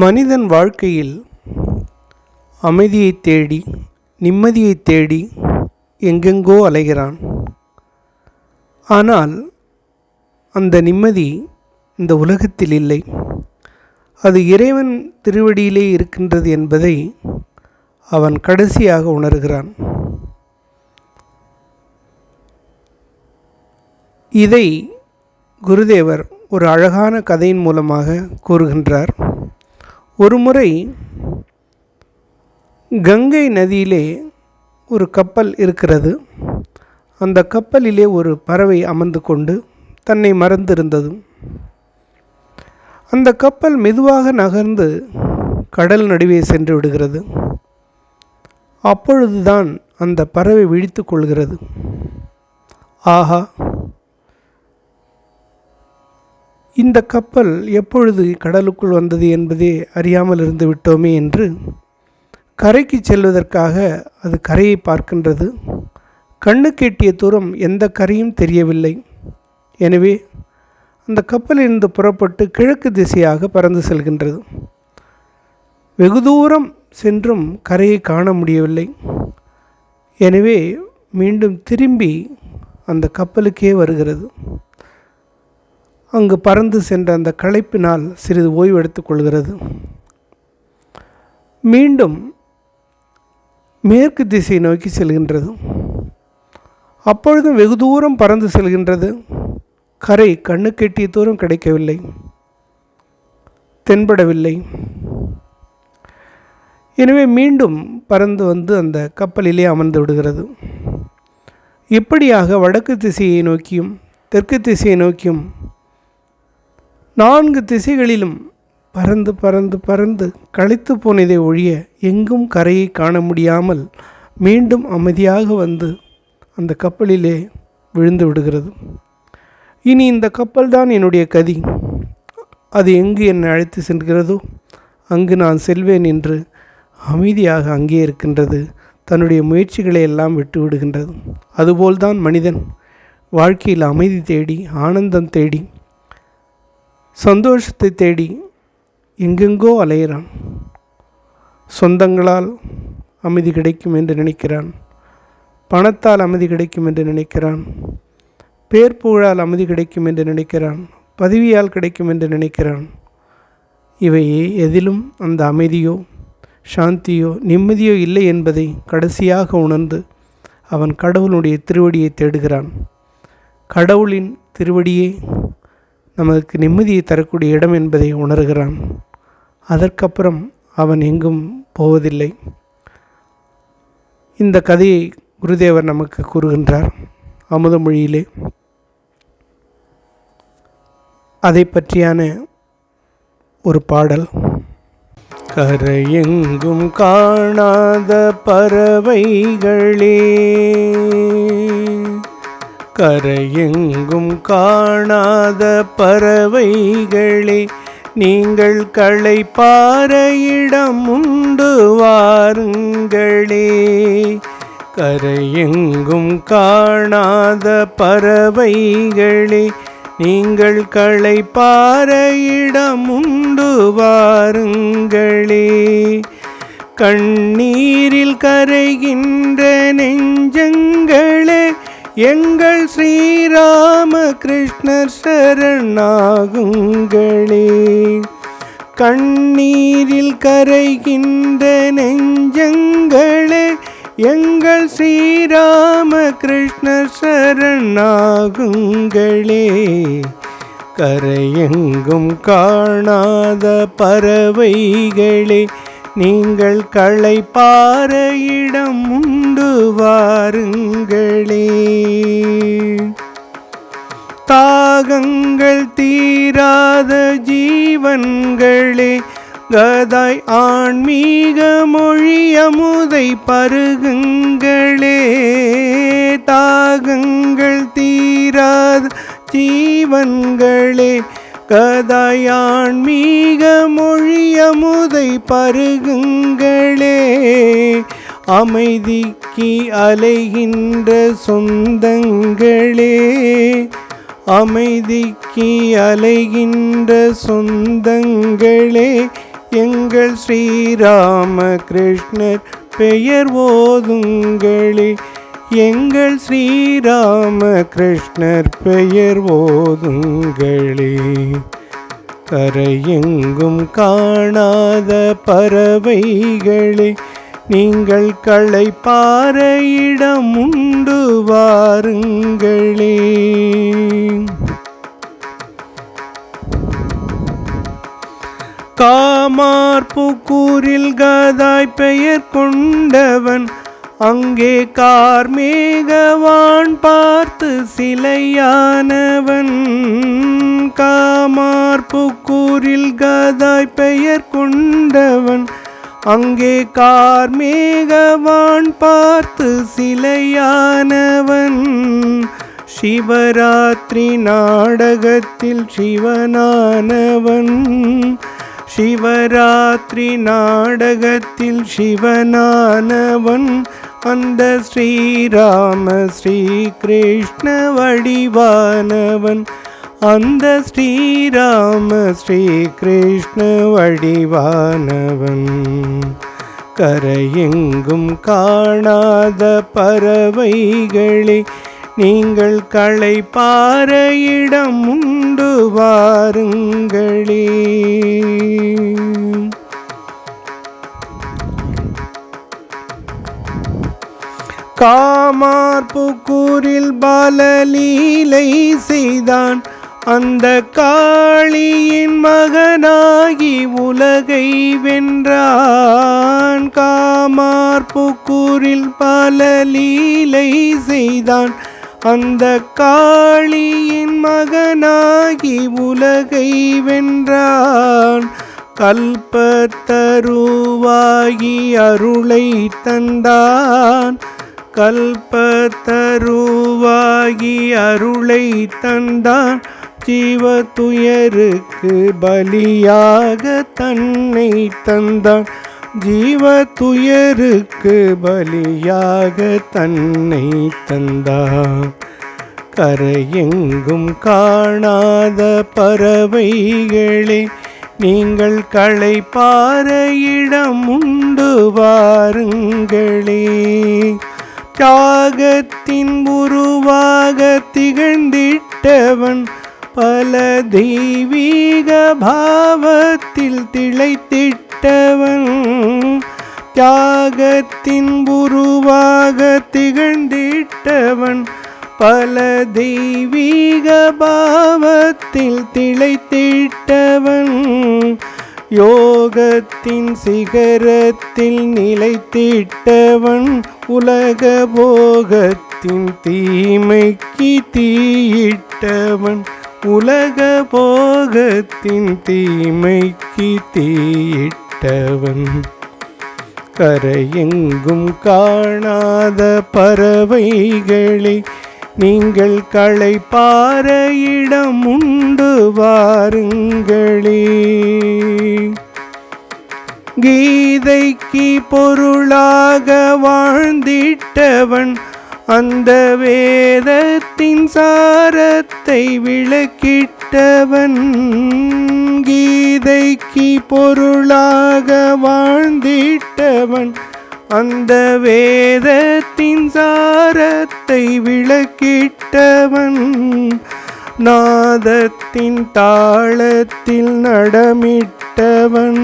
மனிதன் வாழ்க்கையில் அமைதியை தேடி நிம்மதியை தேடி எங்கெங்கோ அலைகிறான். ஆனால் அந்த நிம்மதி இந்த உலகத்தில் இல்லை. அது இறைவன் திருவடியிலே இருக்கின்றது என்பதை அவன் கடைசியாக உணர்கிறான். இதை குருதேவர் ஒரு அழகான கதையின் மூலமாக கூறுகின்றார். ஒருமுறை கங்கை நதியிலே ஒரு கப்பல் இருக்கிறது. அந்த கப்பலிலே ஒரு பறவை அமர்ந்து கொண்டு தன்னை மறந்திருந்தது. அந்த கப்பல் மெதுவாக நகர்ந்து கடல் நடுவே சென்று விடுகிறது. அப்பொழுதுதான் அந்த பறவை விழித்து கொள்கிறது. ஆஹா! இந்த கப்பல் எப்பொழுது கடலுக்குள் வந்தது என்பதே அறியாமல் இருந்து விட்டோமே என்று கரைக்கு செல்வதற்காக அது கரையை பார்க்கின்றது. கண்ணு கேட்டிய தூரம் எந்த கரையும் தெரியவில்லை. எனவே அந்த கப்பலிலிருந்து புறப்பட்டு கிழக்கு திசையாக பறந்து செல்கின்றது. வெகு தூரம் சென்றும் கரையை காண முடியவில்லை. எனவே மீண்டும் திரும்பி அந்த கப்பலுக்கே வருகிறது. அங்கு பறந்து சென்ற அந்த களைப்பினால் சிறிது ஓய்வெடுத்து கொள்கிறது. மீண்டும் மேற்கு திசை நோக்கி செல்கின்றது. அப்பொழுதும் வெகு தூரம் பறந்து செல்கின்றது. கரை கண்ணு கெட்டிய தூரம் கிடைக்கவில்லை. தென்படவில்லை. எனவே மீண்டும் பறந்து வந்து அந்த கப்பலிலே அமர்ந்து விடுகிறது. இப்படியாக வடக்கு திசையை நோக்கியும் தெற்கு திசையை நோக்கியும் நான்கு திசைகளிலும் பறந்து பறந்து பறந்து களைத்து போனதை ஒழிய எங்கும் கரையை காண முடியாமல் மீண்டும் அமைதியாக வந்து அந்த கப்பலிலே விழுந்து விடுகிறது. இனி இந்த கப்பல் தான் என்னுடைய கதி. அது எங்கு என்னை அழைத்து செல்கிறதோ அங்கு நான் செல்வேன் என்று அமைதியாக அங்கே இருக்கின்றது. தன்னுடைய முயற்சிகளை எல்லாம் விட்டு விடுகின்றது. அதுபோல்தான் மனிதன் வாழ்க்கையில் அமைதி தேடி ஆனந்தம் தேடி சந்தோஷத்தை தேடி எங்கெங்கோ அலைகிறான் சொந்தங்களால் அமைதி கிடைக்கும் என்று நினைக்கிறான். பணத்தால் அமைதி கிடைக்கும் என்று நினைக்கிறான். பேர் புகழால் அமைதி கிடைக்கும் என்று நினைக்கிறான். பதவியால் கிடைக்கும் என்று நினைக்கிறான். இவை எதிலும் அந்த அமைதியோ சாந்தியோ நிம்மதியோ இல்லை என்பதை கடைசியாக உணர்ந்து அவன் கடவுளுடைய திருவடியை தேடுகிறான். கடவுளின் திருவடியே நமக்கு நிம்மதியை தரக்கூடிய இடம் என்பதை உணர்கிறான். அதற்கப்புறம் அவன் எங்கும் போவதில்லை. இந்த கதையை குருதேவர் நமக்கு கூறுகின்றார். அமுதமொழியிலே அதை பற்றியான ஒரு பாடல். கரையெங்கும் காணாத பறவைகளே. கரையெங்கும் காணாத பறவைகளே நீங்கள் களை பாறையிடம் உண்டு வாருங்களே. கரையெங்கும் காணாத பறவைகளே நீங்கள் களை பாறையிடம் உண்டு வாருங்களே. கண்ணீரில் கரைகின்ற நெஞ்சங்கள் எங்கள் ஸ்ரீராம கிருஷ்ணர் சரணாகுங்களே. கண்ணீரில் கரைகின்ற நெஞ்சங்களே எங்கள் ஸ்ரீராம கிருஷ்ணர் சரணாகுங்களே. கரையெங்கும் காணாத பறவைகளே நீங்கள் களை இடம் உண்டு வாருங்களே. தாகங்கள் தீராத ஜீவன்களே கதாய் ஆன்மீக மொழி அமுதை பருகுங்களே. தாகங்கள் தீராத ஜீவன்களே கதாய் ஆன்மீக மொழி பருகுங்களே. அமைதிக்கு அலைகின்ற சொந்தங்களே. அமைதிக்கு அலைகின்ற சொந்தங்களே. எங்கள் ஸ்ரீராம கிருஷ்ணர் பெயர் ஓதுங்களே. எங்கள் ஸ்ரீராம கிருஷ்ணர் பெயர் ஓதுங்களே. கரையெங்கும் காணாத பறவைகளே நீங்கள் களை பாறையிடம் உண்டு வாருங்களே. காமார்புக்கூரில் கதாய் பெயர் கொண்டவன் அங்கே கார்மேகவான் பார்த்து சிலையானவன். காமார்புக்கூரில் கதாய் பெயர் கொண்டவன். அங்கே கார்மேகவான் பார்த்து சிலையானவன். சிவராத்திரி நாடகத்தில் சிவனானவன். சிவராத்திரி நாடகத்தில் சிவனானவன். அந்த ஸ்ரீராம ஸ்ரீகிருஷ்ண வடிவானவன். அந்த ஸ்ரீராம ஸ்ரீகிருஷ்ண வடிவானவன். கரையெங்கும் காணாத பறவைகளே நீங்கள் களை பாறையிடம் உண்டு வாருங்களே. காமார்புக்கூரில் பாலலீலை செய்தான். அந்த காளியின் மகனாகி உலகை வென்றான். காமார்புக்கூரில் பாலலீலை செய்தான். அந்த காளியின் மகனாகி உலகை வென்றான். கல்பத்தருவாகி அருளை தந்தான். கல்பத்தருவாகி அருளை தந்தான். ஜீவ துயருக்கு பலியாக தன்னை தந்தான். ஜீவ துயருக்கு பலியாக தன்னை தந்தான். கரையெங்கும் காணாத பறவைகளே நீங்கள் களை பாறையிடம் உண்டு வாருங்களே. தியாகத்தின் உருவாக திகழ்ந்திட்டவன் பல தெய்வீக பாவத்தில் திளைத்திட்டவன். தியாகத்தின் உருவாக திகழ்ந்திட்டவன் பல தெய்வீக பாவத்தில் திளைத்திட்டவன். யோகத்தின் சிகரத்தில் நிலைத்திட்டவன் உலக போகத்தின் தீமைக்கு தீயிட்டவன் உலக போகத்தின் தீமைக்கு தீயிட்டவன். கரையெங்கும் காணாத பறவைகளை நீங்கள் களை இடம் உண்டு வாருங்களே. கீதைக்கு பொருளாக வாழ்ந்திட்டவன் அந்த வேதத்தின் சாரத்தை விளக்கிட்டவன். கீதைக்கு பொருளாக வாழ்ந்திட்டவன் அந்த வேதத்தின் சாரத்தை விளக்கிட்டவன் நாதத்தின் தாளத்தில் நடமிட்டவன்.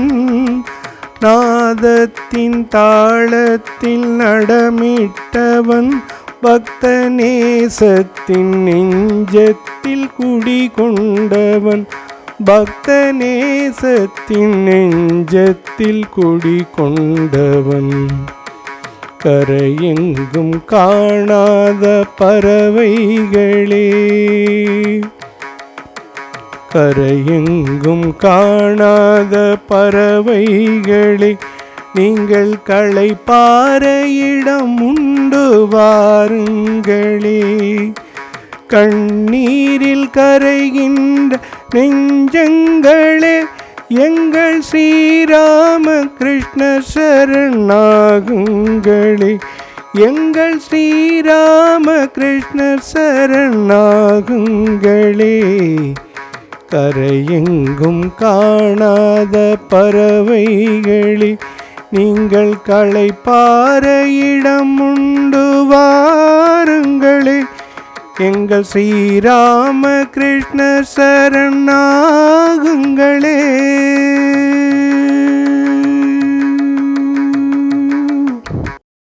நாதத்தின் தாளத்தில் நடமிட்டவன் பக்தநேசத்தின் நெஞ்சத்தில் குடிகொண்டவன். பக்தநேசத்தின் நெஞ்சத்தில் குடிகொண்டவன். கரையெங்கும் காணாத பறவைகளே. கரையெங்கும் காணாத பறவைகளே நீங்கள் களை பாறையிடம் உண்டு வாருங்களே. கண்ணீரில் கரைகின்ற நெஞ்சங்களே எங்கள் ஸ்ரீராம கிருஷ்ண சரணாகுங்களே. எங்கள் ஸ்ரீராம கிருஷ்ண சரணாகுங்களே. கரையெங்கும் காணாத பறவைகளே நீங்கள் களைப்பார இடம் உண்டு வாருங்களே. எங்கள் ஸ்ரீராம கிருஷ்ண சரணாகுங்களே.